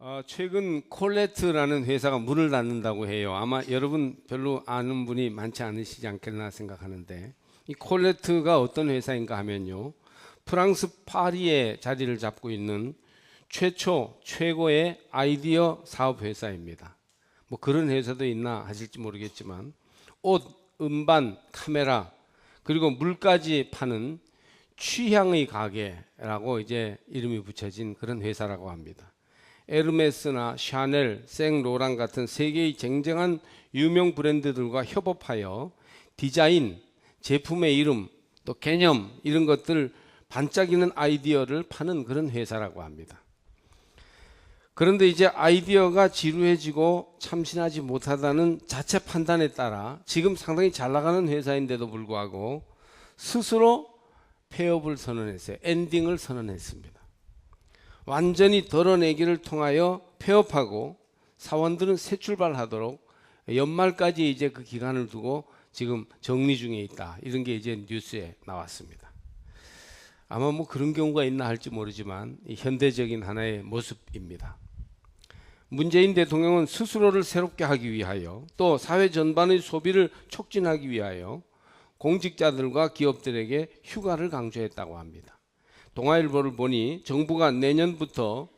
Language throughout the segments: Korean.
어, 최근 콜레트라는 회사가 문을 닫는다고 해요. 아마 여러분 별로 아는 분이 많지 않으시지 않겠나 생각하는데 이 콜레트가 어떤 회사인가 하면요. 프랑스 파리에 자리를 잡고 있는 최초 최고의 아이디어 사업 회사입니다. 뭐 그런 회사도 있나 하실지 모르겠지만 옷, 음반, 카메라 그리고 물까지 파는 취향의 가게라고 이제 이름이 붙여진 그런 회사라고 합니다. 에르메스나 샤넬, 생로랑 같은 세계의 쟁쟁한 유명 브랜드들과 협업하여 디자인, 제품의 이름, 또 개념 이런 것들 반짝이는 아이디어를 파는 그런 회사라고 합니다. 그런데 이제 아이디어가 지루해지고 참신하지 못하다는 자체 판단에 따라 지금 상당히 잘 나가는 회사인데도 불구하고 스스로 폐업을 선언했어요. 엔딩을 선언했습니다. 완전히 덜어내기를 통하여 폐업하고 사원들은 새 출발하도록 연말까지 이제 그 기간을 두고 지금 정리 중에 있다. 이런 게 이제 뉴스에 나왔습니다. 아마 뭐 그런 경우가 있나 할지 모르지만 이 현대적인 하나의 모습입니다. 문재인 대통령은 스스로를 새롭게 하기 위하여 또 사회 전반의 소비를 촉진하기 위하여 공직자들과 기업들에게 휴가를 강조했다고 합니다. 동아일보를 보니 정부가 내년부터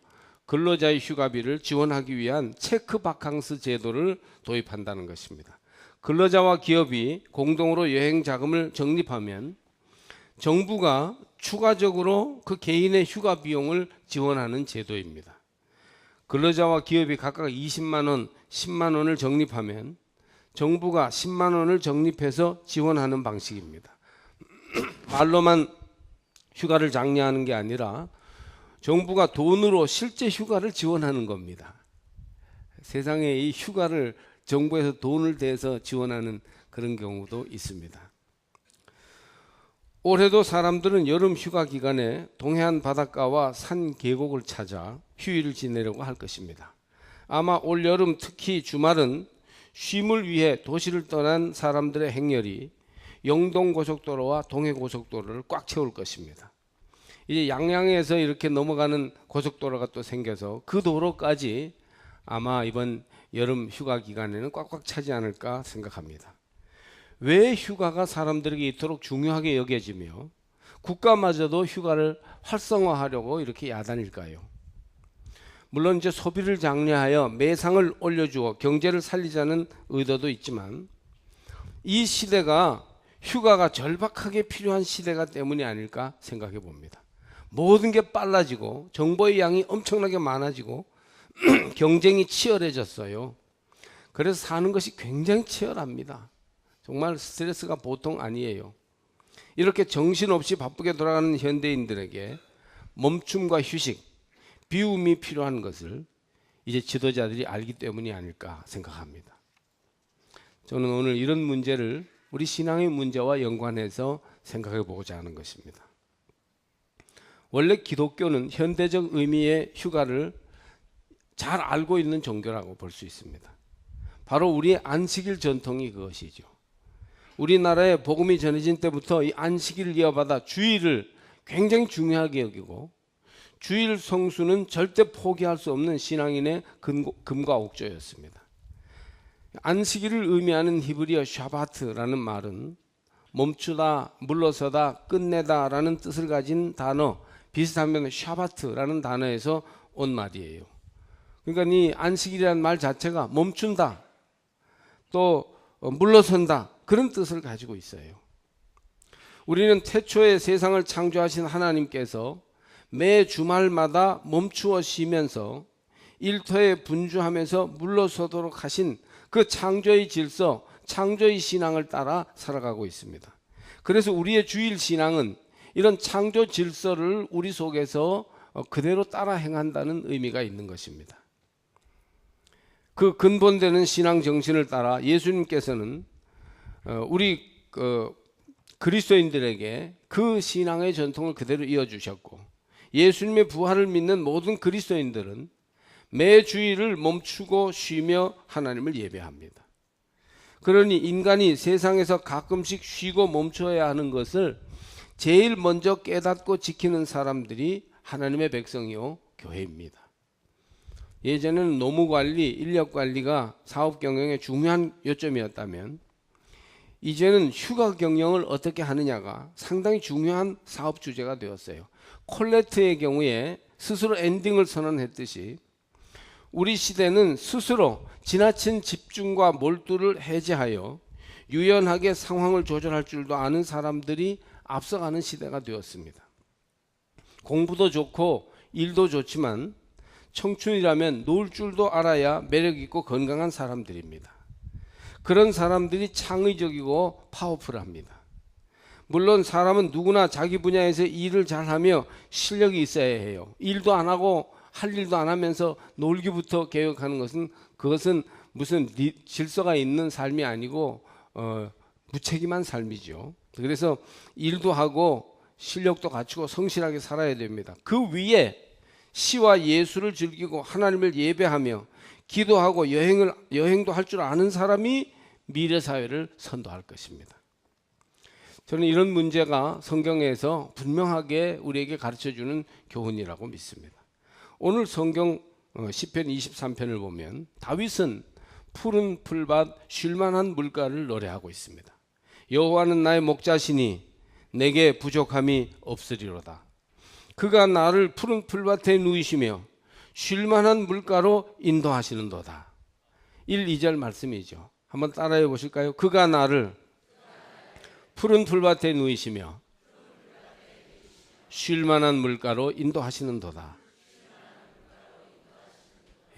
근로자의 휴가비를 지원하기 위한 체크 바캉스 제도를 도입한다는 것입니다. 근로자와 기업이 공동으로 여행 자금을 적립하면 정부가 추가적으로 그 개인의 휴가 비용을 지원하는 제도입니다. 근로자와 기업이 각각 20만 원, 10만 원을 적립하면 정부가 10만 원을 적립해서 지원하는 방식입니다. 말로만 휴가를 장려하는 게 아니라 정부가 돈으로 실제 휴가를 지원하는 겁니다. 세상에 이 휴가를 정부에서 돈을 대서 지원하는 그런 경우도 있습니다. 올해도 사람들은 여름 휴가 기간에 동해안 바닷가와 산 계곡을 찾아 휴일을 지내려고 할 것입니다. 아마 올 여름 특히 주말은 쉼을 위해 도시를 떠난 사람들의 행렬이 영동 고속도로와 동해 고속도로를 꽉 채울 것입니다. 이제 양양에서 이렇게 넘어가는 고속도로가 또 생겨서 그 도로까지 아마 이번 여름 휴가 기간에는 꽉꽉 차지 않을까 생각합니다. 왜 휴가가 사람들에게 이토록 중요하게 여겨지며 국가마저도 휴가를 활성화하려고 이렇게 야단일까요? 물론 이제 소비를 장려하여 매상을 올려주어 경제를 살리자는 의도도 있지만 이 시대가 휴가가 절박하게 필요한 시대가 때문이 아닐까 생각해 봅니다. 모든 게 빨라지고 정보의 양이 엄청나게 많아지고 경쟁이 치열해졌어요. 그래서 사는 것이 굉장히 치열합니다. 정말 스트레스가 보통 아니에요. 이렇게 정신없이 바쁘게 돌아가는 현대인들에게 멈춤과 휴식, 비움이 필요한 것을 이제 지도자들이 알기 때문이 아닐까 생각합니다. 저는 오늘 이런 문제를 우리 신앙의 문제와 연관해서 생각해 보고자 하는 것입니다. 원래 기독교는 현대적 의미의 휴가를 잘 알고 있는 종교라고 볼 수 있습니다. 바로 우리의 안식일 전통이 그것이죠. 우리나라에 복음이 전해진 때부터 이 안식일을 이어받아 주일을 굉장히 중요하게 여기고 주일 성수는 절대 포기할 수 없는 신앙인의 금과 옥조였습니다. 안식일을 의미하는 히브리어 샤바트라는 말은 멈추다, 물러서다, 끝내다라는 뜻을 가진 단어 비슷하면 샤바트라는 단어에서 온 말이에요. 그러니까 이 안식일이라는 말 자체가 멈춘다, 또 물러선다 그런 뜻을 가지고 있어요. 우리는 태초에 세상을 창조하신 하나님께서 매 주말마다 멈추어 쉬면서 일터에 분주하면서 물러서도록 하신 그 창조의 질서, 창조의 신앙을 따라 살아가고 있습니다. 그래서 우리의 주일 신앙은 이런 창조 질서를 우리 속에서 그대로 따라 행한다는 의미가 있는 것입니다. 그 근본되는 신앙 정신을 따라 예수님께서는 어, 우리 그 그리스도인들에게 그 신앙의 전통을 그대로 이어주셨고 예수님의 부활을 믿는 모든 그리스도인들은 매 주일을 멈추고 쉬며 하나님을 예배합니다. 그러니 인간이 세상에서 가끔씩 쉬고 멈춰야 하는 것을 제일 먼저 깨닫고 지키는 사람들이 하나님의 백성이요 교회입니다. 예전에는 노무 관리, 인력 관리가 사업 경영의 중요한 요점이었다면 이제는 휴가 경영을 어떻게 하느냐가 상당히 중요한 사업 주제가 되었어요. 콜레트의 경우에 스스로 엔딩을 선언했듯이 우리 시대는 스스로 지나친 집중과 몰두를 해제하여 유연하게 상황을 조절할 줄도 아는 사람들이 앞서가는 시대가 되었습니다. 공부도 좋고 일도 좋지만 청춘이라면 놀 줄도 알아야 매력 있고 건강한 사람들입니다. 그런 사람들이 창의적이고 파워풀합니다. 물론 사람은 누구나 자기 분야에서 일을 잘하며 실력이 있어야 해요. 일도 안 하고 할 일도 안 하면서 놀기부터 계획하는 것은 그것은 무슨 리- 질서가 있는 삶이 아니고 어, 무책임한 삶이죠. 그래서 일도 하고 실력도 갖추고 성실하게 살아야 됩니다. 그 위에 시와 예술을 즐기고 하나님을 예배하며 기도하고 여행을 여행도 할 줄 아는 사람이 미래 사회를 선도할 것입니다. 저는 이런 문제가 성경에서 분명하게 우리에게 가르쳐 주는 교훈이라고 믿습니다. 오늘 성경 어, 시편 23편을 보면 다윗은 푸른 풀밭 쉴만한 물가를 노래하고 있습니다. 여호와는 나의 목자시니 내게 부족함이 없으리로다. 그가 나를 푸른 풀밭에 누이시며 쉴만한 물가로 인도하시는도다. 1, 2절 말씀이죠. 한번 따라해 보실까요? 그가 나를 푸른 풀밭에 누이시며 쉴만한 물가로 인도하시는도다.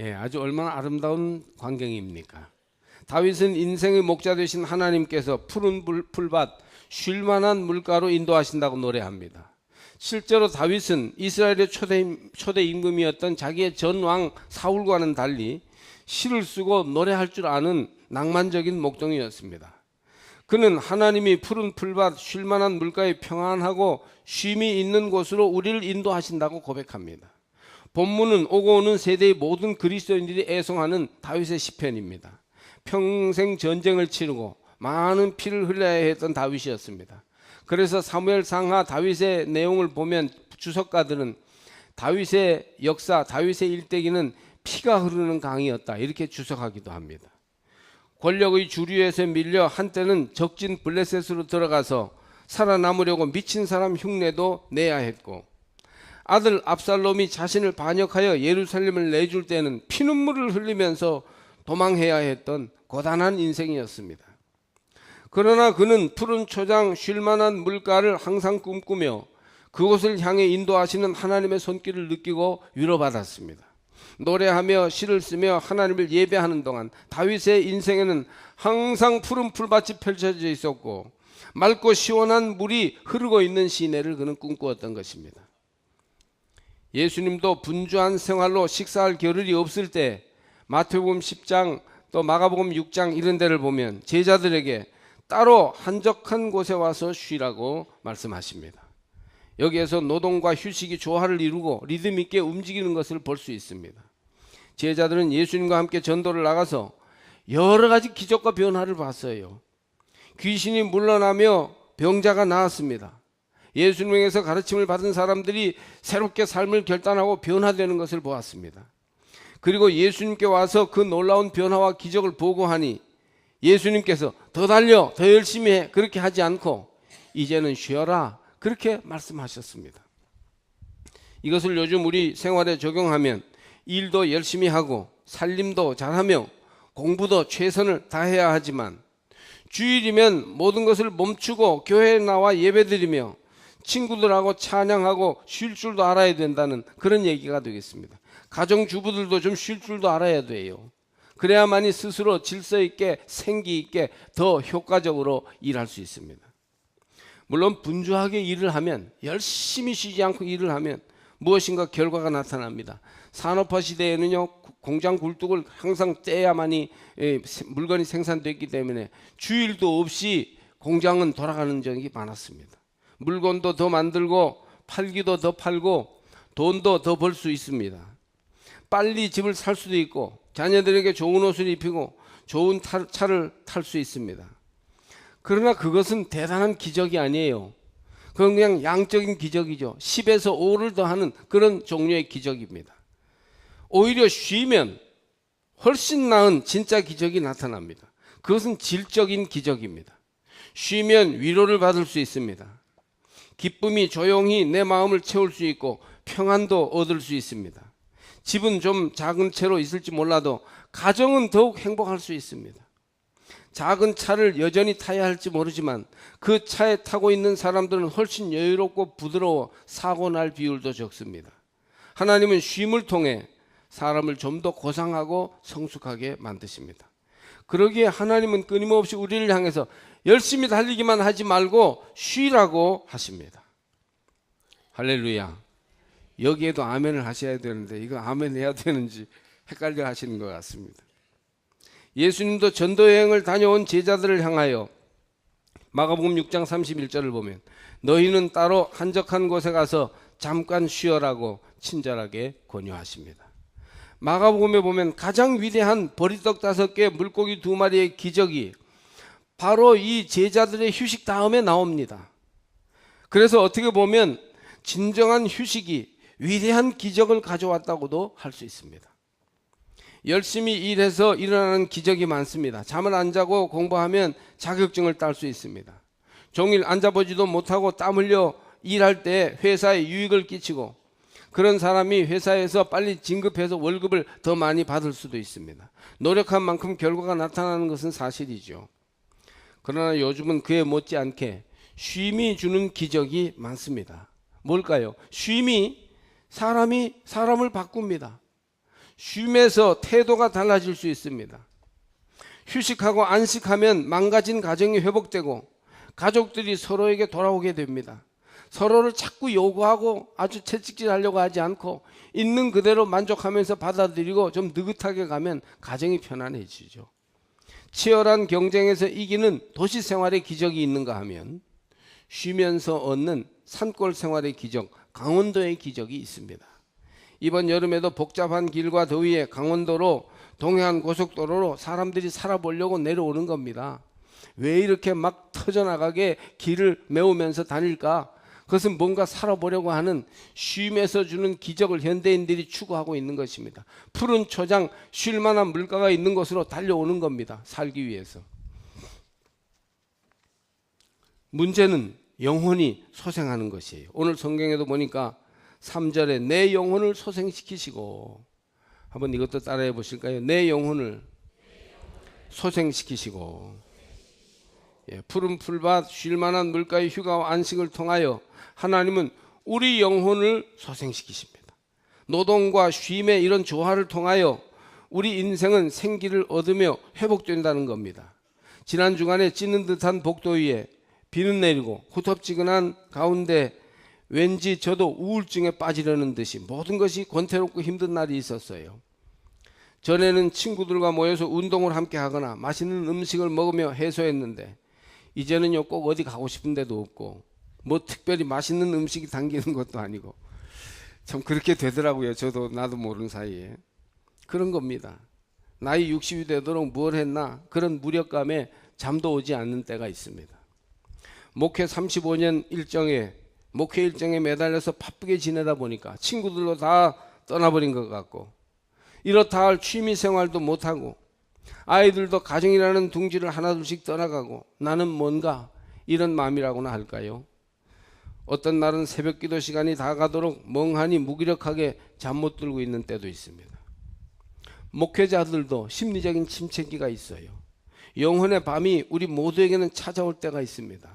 예, 아주 얼마나 아름다운 광경입니까? 다윗은 인생의 목자 되신 하나님께서 푸른 불- 풀밭 쉴만한 물가로 인도하신다고 노래합니다. 실제로 다윗은 이스라엘의 초대, 초대 임금이었던 자기의 전왕 사울과는 달리 시를 쓰고 노래할 줄 아는 낭만적인 목동이었습니다. 그는 하나님이 푸른 풀밭 쉴만한 물가에 평안하고 쉼이 있는 곳으로 우리를 인도하신다고 고백합니다. 본문은 오고 오는 세대의 모든 그리스도인들이 애송하는 다윗의 시편입니다. 평생 전쟁을 치르고 많은 피를 흘려야 했던 다윗이었습니다. 그래서 사무엘 상하 다윗의 내용을 보면 주석가들은 다윗의 역사, 다윗의 일대기는 피가 흐르는 강이었다 이렇게 주석하기도 합니다. 권력의 주류에서 밀려 한때는 적진 블레셋으로 들어가서 살아남으려고 미친 사람 흉내도 내야 했고 아들 압살롬이 자신을 반역하여 예루살렘을 내줄 때는 피눈물을 흘리면서 도망해야 했던 고단한 인생이었습니다. 그러나 그는 푸른 초장 쉴만한 물가를 항상 꿈꾸며 그곳을 향해 인도하시는 하나님의 손길을 느끼고 위로받았습니다. 노래하며 시를 쓰며 하나님을 예배하는 동안 다윗의 인생에는 항상 푸른 풀밭이 펼쳐져 있었고 맑고 시원한 물이 흐르고 있는 시내를 그는 꿈꾸었던 것입니다. 예수님도 분주한 생활로 식사할 겨를이 없을 때 마태복음 10장 또 마가복음 6장 이런 데를 보면 제자들에게 따로 한적한 곳에 와서 쉬라고 말씀하십니다. 여기에서 노동과 휴식이 조화를 이루고 리듬 있게 움직이는 것을 볼 수 있습니다. 제자들은 예수님과 함께 전도를 나가서 여러 가지 기적과 변화를 봤어요. 귀신이 물러나며 병자가 나았습니다. 예수님에게서 가르침을 받은 사람들이 새롭게 삶을 결단하고 변화되는 것을 보았습니다. 그리고 예수님께 와서 그 놀라운 변화와 기적을 보고하니 예수님께서 더 달려, 더 열심히 해. 그렇게 하지 않고 이제는 쉬어라. 그렇게 말씀하셨습니다. 이것을 요즘 우리 생활에 적용하면 일도 열심히 하고 살림도 잘하며 공부도 최선을 다해야 하지만 주일이면 모든 것을 멈추고 교회에 나와 예배드리며 친구들하고 찬양하고 쉴 줄도 알아야 된다는 그런 얘기가 되겠습니다. 가정 주부들도 좀 쉴 줄도 알아야 돼요. 그래야만이 스스로 질서 있게 생기 있게 더 효과적으로 일할 수 있습니다. 물론 분주하게 일을 하면 열심히 쉬지 않고 일을 하면 무엇인가 결과가 나타납니다. 산업화 시대에는요 공장 굴뚝을 항상 떼야만이 예, 물건이 생산됐기 때문에 주일도 없이 공장은 돌아가는 적이 많았습니다. 물건도 더 만들고 팔기도 더 팔고 돈도 더 벌 수 있습니다. 빨리 집을 살 수도 있고 자녀들에게 좋은 옷을 입히고 좋은 타- 차를 탈 수 있습니다. 그러나 그것은 대단한 기적이 아니에요. 그건 그냥 양적인 기적이죠. 10에서 5를 더하는 그런 종류의 기적입니다. 오히려 쉬면 훨씬 나은 진짜 기적이 나타납니다. 그것은 질적인 기적입니다. 쉬면 위로를 받을 수 있습니다. 기쁨이 조용히 내 마음을 채울 수 있고 평안도 얻을 수 있습니다. 집은 좀 작은 채로 있을지 몰라도 가정은 더욱 행복할 수 있습니다. 작은 차를 여전히 타야 할지 모르지만 그 차에 타고 있는 사람들은 훨씬 여유롭고 부드러워 사고 날 비율도 적습니다. 하나님은 쉼을 통해 사람을 좀 더 고상하고 성숙하게 만드십니다. 그러기에 하나님은 끊임없이 우리를 향해서 열심히 달리기만 하지 말고 쉬라고 하십니다. 할렐루야. 여기에도 아멘을 하셔야 되는데 이거 아멘 해야 되는지 헷갈려 하시는 것 같습니다. 예수님도 전도 여행을 다녀온 제자들을 향하여 마가복음 6장 31절을 보면 너희는 따로 한적한 곳에 가서 잠깐 쉬어라고 친절하게 권유하십니다. 마가복음에 보면 가장 위대한 보리떡 다섯 개, 물고기 두 마리의 기적이 바로 이 제자들의 휴식 다음에 나옵니다. 그래서 어떻게 보면 진정한 휴식이 위대한 기적을 가져왔다고도 할 수 있습니다. 열심히 일해서 일어나는 기적이 많습니다. 잠을 안 자고 공부하면 자격증을 딸 수 있습니다. 종일 앉아보지도 못하고 땀 흘려 일할 때 회사에 유익을 끼치고 그런 사람이 회사에서 빨리 진급해서 월급을 더 많이 받을 수도 있습니다. 노력한 만큼 결과가 나타나는 것은 사실이죠. 그러나 요즘은 그에 못지않게 쉼이 주는 기적이 많습니다. 뭘까요? 쉼이 사람이 사람을 바꿉니다. 쉼에서 태도가 달라질 수 있습니다. 휴식하고 안식하면 망가진 가정이 회복되고 가족들이 서로에게 돌아오게 됩니다. 서로를 자꾸 요구하고 아주 채찍질 하려고 하지 않고 있는 그대로 만족하면서 받아들이고 좀 느긋하게 가면 가정이 편안해지죠. 치열한 경쟁에서 이기는 도시 생활의 기적이 있는가 하면 쉬면서 얻는 산골 생활의 기적, 강원도의 기적이 있습니다. 이번 여름에도 복잡한 길과 더위에 강원도로 동해안 고속도로로 사람들이 살아보려고 내려오는 겁니다. 왜 이렇게 막 터져나가게 길을 메우면서 다닐까? 그것은 뭔가 살아보려고 하는 쉼에서 주는 기적을 현대인들이 추구하고 있는 것입니다. 푸른 초장, 쉴 만한 물가가 있는 곳으로 달려오는 겁니다. 살기 위해서. 문제는 영혼이 소생하는 것이에요. 오늘 성경에도 보니까 3절에 내 영혼을 소생시키시고 한번 이것도 따라해 보실까요? 내 영혼을 소생시키시고 예, 푸른 풀밭 쉴 만한 물가의 휴가와 안식을 통하여 하나님은 우리 영혼을 소생시키십니다. 노동과 쉼의 이런 조화를 통하여 우리 인생은 생기를 얻으며 회복된다는 겁니다. 지난 주간에 찌는 듯한 복도 위에 비는 내리고 후텁지근한 가운데 왠지 저도 우울증에 빠지려는 듯이 모든 것이 권태롭고 힘든 날이 있었어요. 전에는 친구들과 모여서 운동을 함께 하거나 맛있는 음식을 먹으며 해소했는데 이제는요 꼭 어디 가고 싶은 데도 없고 뭐 특별히 맛있는 음식이 당기는 것도 아니고 참 그렇게 되더라고요. 저도 나도 모르는 사이에 그런 겁니다. 나이 60이 되도록 뭘 했나 그런 무력감에 잠도 오지 않는 때가 있습니다. 목회 35년 일정에 목회 일정에 매달려서 바쁘게 지내다 보니까 친구들도 다 떠나버린 것 같고 이렇다 할 취미 생활도 못하고 아이들도 가정이라는 둥지를 하나둘씩 떠나가고 나는 뭔가 이런 마음이라고나 할까요? 어떤 날은 새벽 기도 시간이 다가도록 멍하니 무기력하게 잠 못 들고 있는 때도 있습니다. 목회자들도 심리적인 침체기가 있어요. 영혼의 밤이 우리 모두에게는 찾아올 때가 있습니다.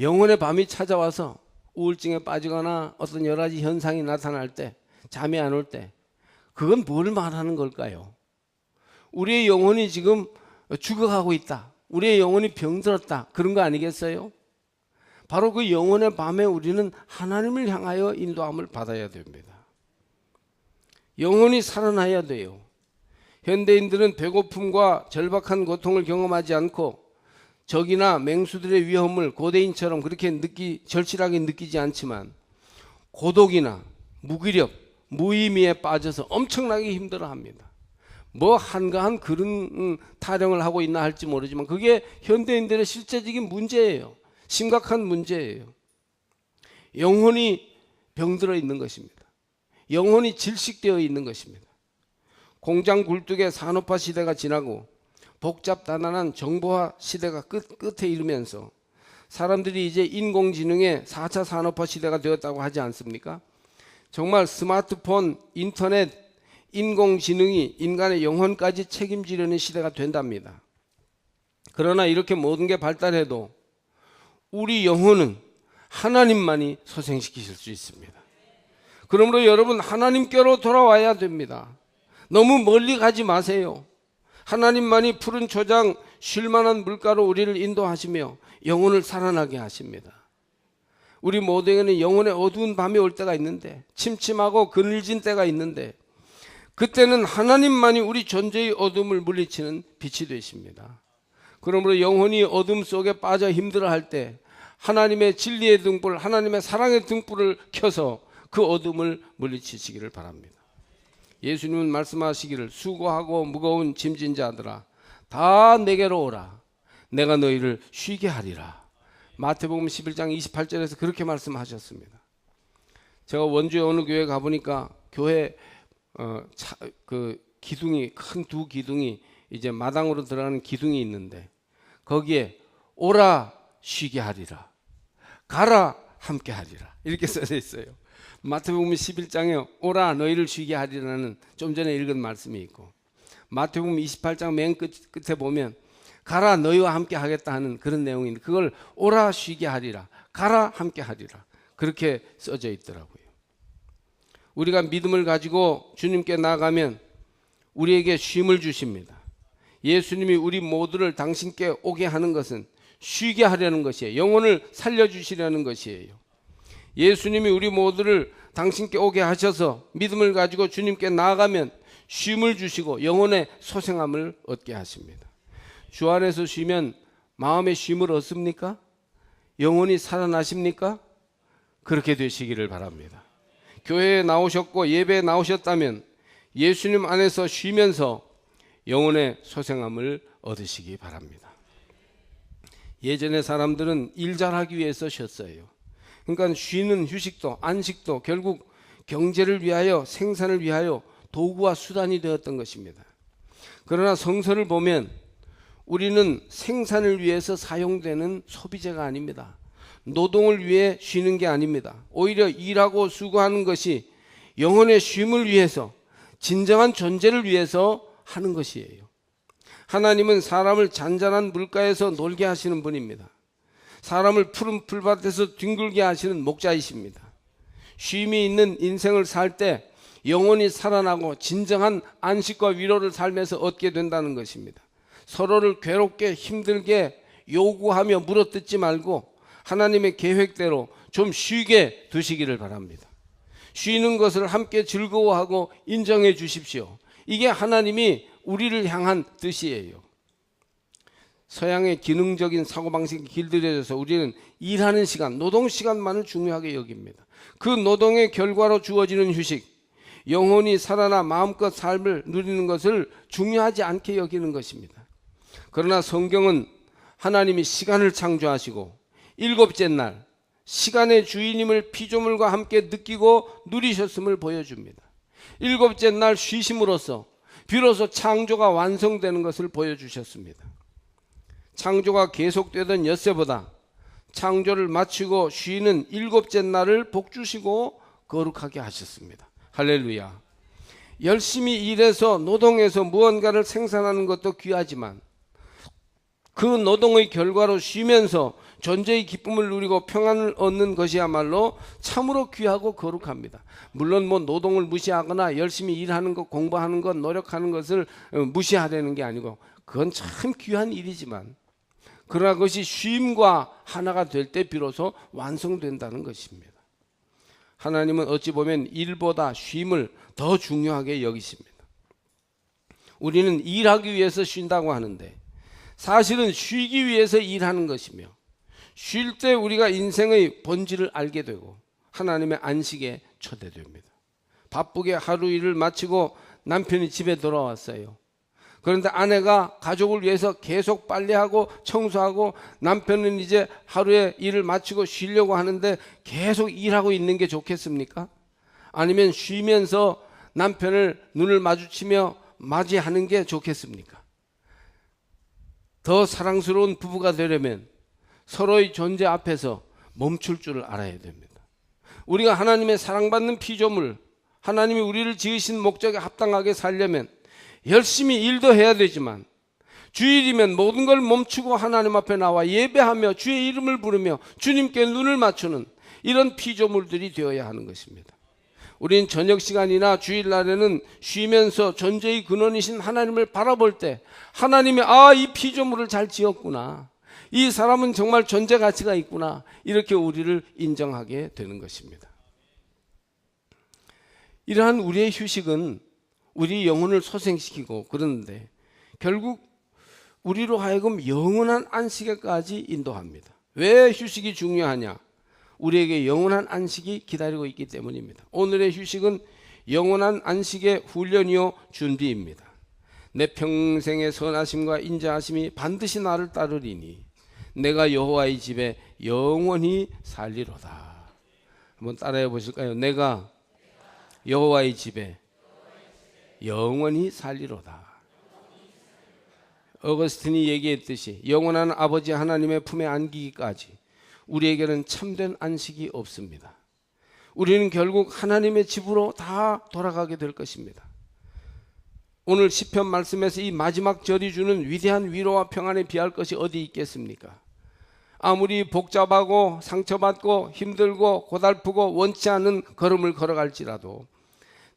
영혼의 밤이 찾아와서 우울증에 빠지거나 어떤 여러 가지 현상이 나타날 때, 잠이 안 올 때, 그건 뭘 말하는 걸까요? 우리의 영혼이 지금 죽어가고 있다. 우리의 영혼이 병들었다. 그런 거 아니겠어요? 바로 그 영혼의 밤에 우리는 하나님을 향하여 인도함을 받아야 됩니다. 영혼이 살아나야 돼요. 현대인들은 배고픔과 절박한 고통을 경험하지 않고 적이나 맹수들의 위험을 고대인처럼 그렇게 느끼 절실하게 느끼지 않지만 고독이나 무기력, 무의미에 빠져서 엄청나게 힘들어합니다. 뭐 한가한 그런 타령을 하고 있나 할지 모르지만 그게 현대인들의 실제적인 문제예요. 심각한 문제예요. 영혼이 병들어 있는 것입니다. 영혼이 질식되어 있는 것입니다. 공장 굴뚝의 산업화 시대가 지나고 복잡다단한 정보화 시대가 끝, 끝에 이르면서 사람들이 이제 인공지능의 4차 산업화 시대가 되었다고 하지 않습니까? 정말 스마트폰, 인터넷, 인공지능이 인간의 영혼까지 책임지려는 시대가 된답니다. 그러나 이렇게 모든 게 발달해도 우리 영혼은 하나님만이 소생시키실 수 있습니다. 그러므로 여러분 하나님께로 돌아와야 됩니다. 너무 멀리 가지 마세요. 하나님만이 푸른 초장 쉴만한 물가로 우리를 인도하시며 영혼을 살아나게 하십니다. 우리 모두에게는 영혼의 어두운 밤이 올 때가 있는데 침침하고 그늘진 때가 있는데 그때는 하나님만이 우리 존재의 어둠을 물리치는 빛이 되십니다. 그러므로 영혼이 어둠 속에 빠져 힘들어할 때 하나님의 진리의 등불, 하나님의 사랑의 등불을 켜서 그 어둠을 물리치시기를 바랍니다. 예수님은 말씀하시기를 수고하고 무거운 짐진 자들아 다 내게로 오라 내가 너희를 쉬게 하리라. 마태복음 11장 28절에서 그렇게 말씀하셨습니다. 제가 원주에 어느 교회 가 보니까 교회 어, 차, 그 기둥이 큰 두 기둥이 이제 마당으로 들어가는 기둥이 있는데 거기에 오라 쉬게 하리라 가라 함께 하리라 이렇게 써져 있어요. 마태복음 11장에 오라 너희를 쉬게 하리라는 좀 전에 읽은 말씀이 있고 마태복음 28장 맨 끝, 끝에 보면 가라 너희와 함께 하겠다 하는 그런 내용인데 그걸 오라 쉬게 하리라 가라 함께 하리라 그렇게 써져 있더라고요. 우리가 믿음을 가지고 주님께 나가면 우리에게 쉼을 주십니다. 예수님이 우리 모두를 당신께 오게 하는 것은 쉬게 하려는 것이에요. 영혼을 살려주시려는 것이에요. 예수님이 우리 모두를 당신께 오게 하셔서 믿음을 가지고 주님께 나아가면 쉼을 주시고 영혼의 소생함을 얻게 하십니다. 주 안에서 쉬면 마음의 쉼을 얻습니까? 영혼이 살아나십니까? 그렇게 되시기를 바랍니다. 교회에 나오셨고 예배에 나오셨다면 예수님 안에서 쉬면서 영혼의 소생함을 얻으시기 바랍니다. 예전의 사람들은 일 잘하기 위해서 쉬었어요. 그러니까 쉬는 휴식도 안식도 결국 경제를 위하여 생산을 위하여 도구와 수단이 되었던 것입니다. 그러나 성서를 보면 우리는 생산을 위해서 사용되는 소비재가 아닙니다. 노동을 위해 쉬는 게 아닙니다. 오히려 일하고 수고하는 것이 영혼의 쉼을 위해서 진정한 존재를 위해서 하는 것이에요. 하나님은 사람을 잔잔한 물가에서 놀게 하시는 분입니다. 사람을 푸른 풀밭에서 뒹굴게 하시는 목자이십니다. 쉼이 있는 인생을 살 때 영혼이 살아나고 진정한 안식과 위로를 살면서 얻게 된다는 것입니다. 서로를 괴롭게 힘들게 요구하며 물어뜯지 말고 하나님의 계획대로 좀 쉬게 두시기를 바랍니다. 쉬는 것을 함께 즐거워하고 인정해 주십시오. 이게 하나님이 우리를 향한 뜻이에요. 서양의 기능적인 사고방식이 길들여져서 우리는 일하는 시간, 노동 시간만을 중요하게 여깁니다. 그 노동의 결과로 주어지는 휴식, 영혼이 살아나 마음껏 삶을 누리는 것을 중요하지 않게 여기는 것입니다. 그러나 성경은 하나님이 시간을 창조하시고 일곱째 날 시간의 주인임을 피조물과 함께 느끼고 누리셨음을 보여줍니다. 일곱째 날 쉬심으로써 비로소 창조가 완성되는 것을 보여주셨습니다. 창조가 계속되던 엿새보다 창조를 마치고 쉬는 일곱째 날을 복주시고 거룩하게 하셨습니다. 할렐루야. 열심히 일해서 노동해서 무언가를 생산하는 것도 귀하지만 그 노동의 결과로 쉬면서 존재의 기쁨을 누리고 평안을 얻는 것이야말로 참으로 귀하고 거룩합니다. 물론 뭐 노동을 무시하거나 열심히 일하는 것, 공부하는 것, 노력하는 것을 무시하려는 게 아니고 그건 참 귀한 일이지만 그러나 그것이 쉼과 하나가 될 때 비로소 완성된다는 것입니다. 하나님은 어찌 보면 일보다 쉼을 더 중요하게 여기십니다. 우리는 일하기 위해서 쉰다고 하는데 사실은 쉬기 위해서 일하는 것이며 쉴 때 우리가 인생의 본질을 알게 되고 하나님의 안식에 초대됩니다. 바쁘게 하루 일을 마치고 남편이 집에 돌아왔어요. 그런데 아내가 가족을 위해서 계속 빨래하고 청소하고 남편은 이제 하루에 일을 마치고 쉬려고 하는데 계속 일하고 있는 게 좋겠습니까? 아니면 쉬면서 남편을 눈을 마주치며 맞이하는 게 좋겠습니까? 더 사랑스러운 부부가 되려면 서로의 존재 앞에서 멈출 줄을 알아야 됩니다. 우리가 하나님의 사랑받는 피조물, 하나님이 우리를 지으신 목적에 합당하게 살려면 열심히 일도 해야 되지만 주일이면 모든 걸 멈추고 하나님 앞에 나와 예배하며 주의 이름을 부르며 주님께 눈을 맞추는 이런 피조물들이 되어야 하는 것입니다. 우리는 저녁 시간이나 주일날에는 쉬면서 존재의 근원이신 하나님을 바라볼 때 하나님이 아 이 피조물을 잘 지었구나. 이 사람은 정말 존재 가치가 있구나. 이렇게 우리를 인정하게 되는 것입니다. 이러한 우리의 휴식은 우리 영혼을 소생시키고 그러는데 결국 우리로 하여금 영원한 안식에까지 인도합니다. 왜 휴식이 중요하냐? 우리에게 영원한 안식이 기다리고 있기 때문입니다. 오늘의 휴식은 영원한 안식의 훈련이요 준비입니다. 내 평생의 선하심과 인자하심이 반드시 나를 따르리니 내가 여호와의 집에 영원히 살리로다. 한번 따라해 보실까요? 내가 여호와의 집에 영원히 살리로다. 어거스틴이 얘기했듯이 영원한 아버지 하나님의 품에 안기기까지 우리에게는 참된 안식이 없습니다. 우리는 결국 하나님의 집으로 다 돌아가게 될 것입니다. 오늘 시편 말씀에서 이 마지막 절이 주는 위대한 위로와 평안에 비할 것이 어디 있겠습니까? 아무리 복잡하고 상처받고 힘들고 고달프고 원치 않은 걸음을 걸어갈지라도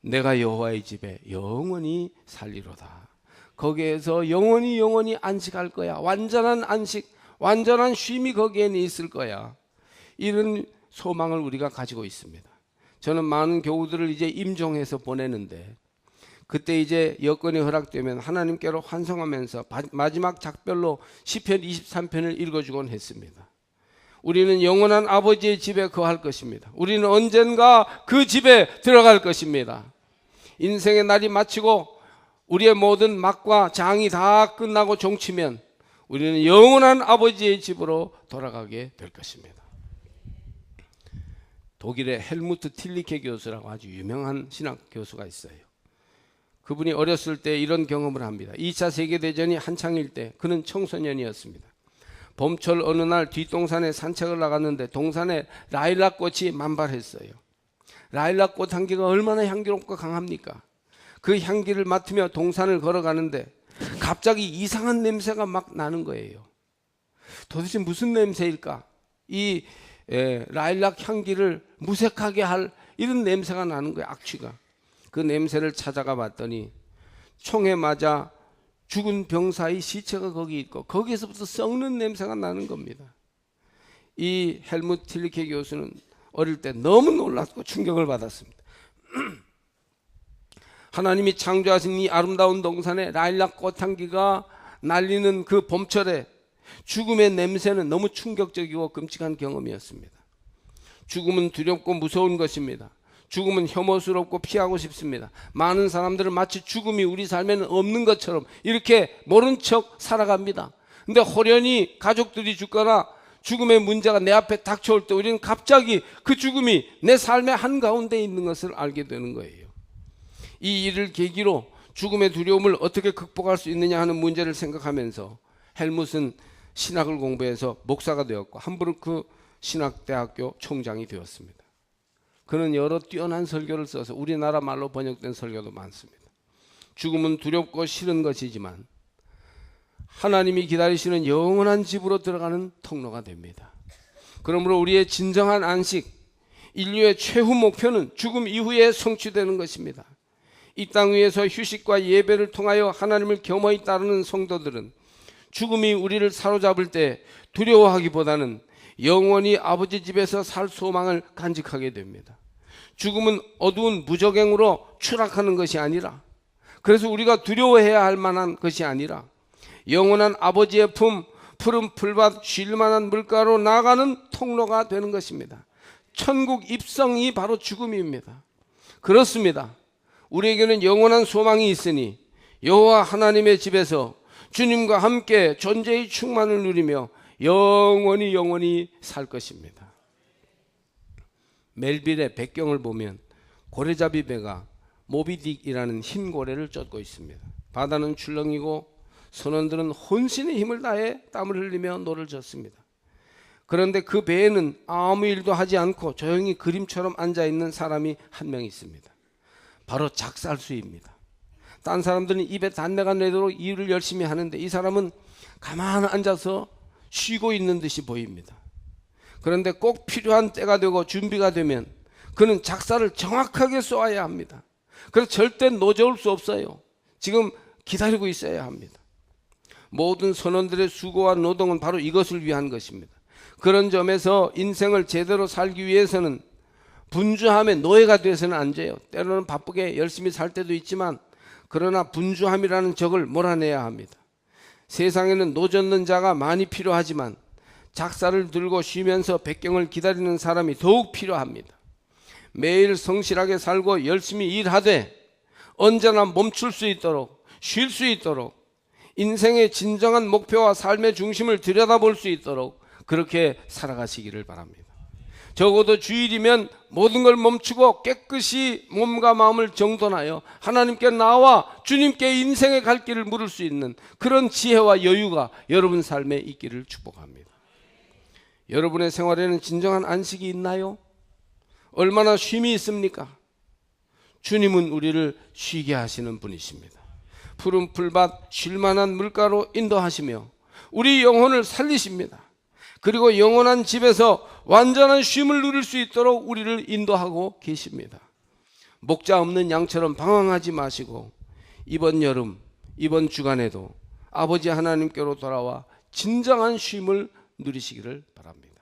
내가 여호와의 집에 영원히 살리로다. 거기에서 영원히 영원히 안식할 거야. 완전한 안식, 완전한 쉼이 거기에는 있을 거야. 이런 소망을 우리가 가지고 있습니다. 저는 많은 교우들을 이제 임종해서 보내는데 그때 이제 여건이 허락되면 하나님께로 환성하면서 마지막 작별로 시편 23편을 읽어주곤 했습니다. 우리는 영원한 아버지의 집에 거할 것입니다. 우리는 언젠가 그 집에 들어갈 것입니다. 인생의 날이 마치고 우리의 모든 막과 장이 다 끝나고 종치면 우리는 영원한 아버지의 집으로 돌아가게 될 것입니다. 독일의 헬무트 틸리케 교수라고 아주 유명한 신학 교수가 있어요. 그분이 어렸을 때 이런 경험을 합니다. 2차 세계대전이 한창일 때 그는 청소년이었습니다. 봄철 어느 날 뒷동산에 산책을 나갔는데 동산에 라일락 꽃이 만발했어요. 라일락 꽃 향기가 얼마나 향기롭고 강합니까? 그 향기를 맡으며 동산을 걸어가는데 갑자기 이상한 냄새가 막 나는 거예요. 도대체 무슨 냄새일까? 이 에, 라일락 향기를 무색하게 할 이런 냄새가 나는 거예요. 악취가. 그 냄새를 찾아가 봤더니 총에 맞아 죽은 병사의 시체가 거기 있고 거기에서부터 썩는 냄새가 나는 겁니다. 이 헬무트 틸리케 교수는 어릴 때 너무 놀랐고 충격을 받았습니다. 하나님이 창조하신 이 아름다운 동산에 라일락 꽃향기가 날리는 그 봄철에 죽음의 냄새는 너무 충격적이고 끔찍한 경험이었습니다. 죽음은 두렵고 무서운 것입니다. 죽음은 혐오스럽고 피하고 싶습니다. 많은 사람들은 마치 죽음이 우리 삶에는 없는 것처럼 이렇게 모른 척 살아갑니다. 근데 호련히 가족들이 죽거나 죽음의 문제가 내 앞에 닥쳐올 때 우리는 갑자기 그 죽음이 내 삶의 한가운데 있는 것을 알게 되는 거예요. 이 일을 계기로 죽음의 두려움을 어떻게 극복할 수 있느냐 하는 문제를 생각하면서 헬무스는 신학을 공부해서 목사가 되었고 함부르크 신학대학교 총장이 되었습니다. 그는 여러 뛰어난 설교를 써서 우리나라 말로 번역된 설교도 많습니다. 죽음은 두렵고 싫은 것이지만 하나님이 기다리시는 영원한 집으로 들어가는 통로가 됩니다. 그러므로 우리의 진정한 안식, 인류의 최후 목표는 죽음 이후에 성취되는 것입니다. 이 땅 위에서 휴식과 예배를 통하여 하나님을 겸허히 따르는 성도들은 죽음이 우리를 사로잡을 때 두려워하기보다는 영원히 아버지 집에서 살 소망을 간직하게 됩니다. 죽음은 어두운 무적행으로 추락하는 것이 아니라 그래서 우리가 두려워해야 할 만한 것이 아니라 영원한 아버지의 품 푸른 풀밭 쉴 만한 물가로 나가는 통로가 되는 것입니다. 천국 입성이 바로 죽음입니다. 그렇습니다. 우리에게는 영원한 소망이 있으니 여호와 하나님의 집에서 주님과 함께 존재의 충만을 누리며 영원히 영원히 살 것입니다. 멜빌의 백경을 보면 고래잡이 배가 모비딕이라는 흰 고래를 쫓고 있습니다. 바다는 출렁이고 선원들은 혼신의 힘을 다해 땀을 흘리며 노를 졌습니다. 그런데 그 배에는 아무 일도 하지 않고 조용히 그림처럼 앉아 있는 사람이 한 명 있습니다. 바로 작살수입니다. 딴 사람들은 입에 단내가 내도록 일을 열심히 하는데 이 사람은 가만 앉아서 쉬고 있는 듯이 보입니다. 그런데 꼭 필요한 때가 되고 준비가 되면 그는 작사를 정확하게 쏘아야 합니다. 그래서 절대 노져올 수 없어요. 지금 기다리고 있어야 합니다. 모든 선원들의 수고와 노동은 바로 이것을 위한 것입니다. 그런 점에서 인생을 제대로 살기 위해서는 분주함의 노예가 되어서는 안 돼요. 때로는 바쁘게 열심히 살 때도 있지만 그러나 분주함이라는 적을 몰아내야 합니다. 세상에는 노젓는 자가 많이 필요하지만 작사를 들고 쉬면서 백경을 기다리는 사람이 더욱 필요합니다. 매일 성실하게 살고 열심히 일하되 언제나 멈출 수 있도록 쉴 수 있도록 인생의 진정한 목표와 삶의 중심을 들여다볼 수 있도록 그렇게 살아가시기를 바랍니다. 적어도 주일이면 모든 걸 멈추고 깨끗이 몸과 마음을 정돈하여 하나님께 나와 주님께 인생의 갈 길을 물을 수 있는 그런 지혜와 여유가 여러분 삶에 있기를 축복합니다. 여러분의 생활에는 진정한 안식이 있나요? 얼마나 쉼이 있습니까? 주님은 우리를 쉬게 하시는 분이십니다. 푸른 풀밭 쉴 만한 물가로 인도하시며 우리 영혼을 살리십니다. 그리고 영원한 집에서 완전한 쉼을 누릴 수 있도록 우리를 인도하고 계십니다. 목자 없는 양처럼 방황하지 마시고 이번 여름, 이번 주간에도 아버지 하나님께로 돌아와 진정한 쉼을 누리시기를 바랍니다.